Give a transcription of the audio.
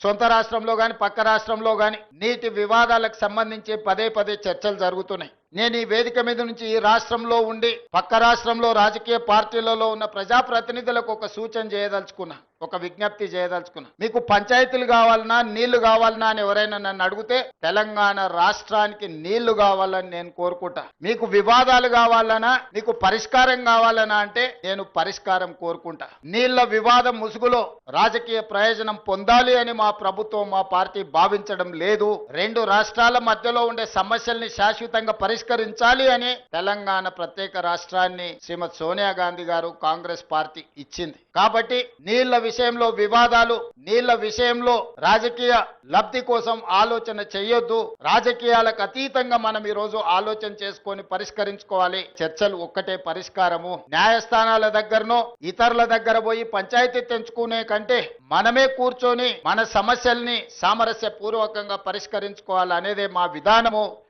సొంత రాష్ట్రంలో కానీ పక్క రాష్ట్రంలో కానీ నీటి వివాదాలకు సంబంధించి పదే పదే చర్చలు జరుగుతున్నాయి. నేను ఈ వేదిక మీద నుంచి ఈ రాష్ట్రంలో ఉండి పక్క రాష్ట్రంలో రాజకీయ పార్టీలలో ఉన్న ప్రజాప్రతినిధులకు ఒక సూచన చేయదలుచుకున్నా ఒక విజ్ఞప్తి చేయదలుచుకున్నా. మీకు పంచాయతీలు కావాలన్నా నీళ్ళు కావాలన్నా అని ఎవరైనా నన్ను అడిగితే తెలంగాణ రాష్ట్రానికి నీళ్ళు కావాలని నేను కోరుకుంటా. మీకు వివాదాలు కావాలనా మీకు పరిష్కారం కావాలనా అంటే నేను పరిష్కారం కోరుకుంటా. నీళ్ళ వివాదం ముసుగులో రాజకీయ ప్రయోజనం పొందాలి అని మా ప్రభుత్వం మా పార్టీ భావించడం లేదు. రెండు రాష్ట్రాల మధ్యలో ఉండే సమస్యల్ని శాశ్వతంగా పరిష్కరించాలి అని తెలంగాణ ప్రత్యేక రాష్ట్రాన్ని శ్రీమతి సోనియా గాంధీ గారు కాంగ్రెస్ పార్టీ ఇచ్చింది. కాబట్టి నీళ్ళ విషయంలో వివాదాలు నీళ్ళ విషయంలో రాజకీయ లబ్ధి కోసం ఆలోచన చేయొద్దు. రాజకీయాలకు అతీతంగా మనం ఈ రోజు ఆలోచన చేసుకొని పరిష్కరించుకోవాలి. చర్చలు ఒక్కటే పరిష్కారము. న్యాయస్థానాల దగ్గరనో ఇతరుల దగ్గర పోయి పంచాయతీ తెంచుకునే కంటే మనమే కూర్చొని మన సమస్యల్ని సామరస్య పూర్వకంగా పరిష్కరించుకోవాలనేదే మా విధానము.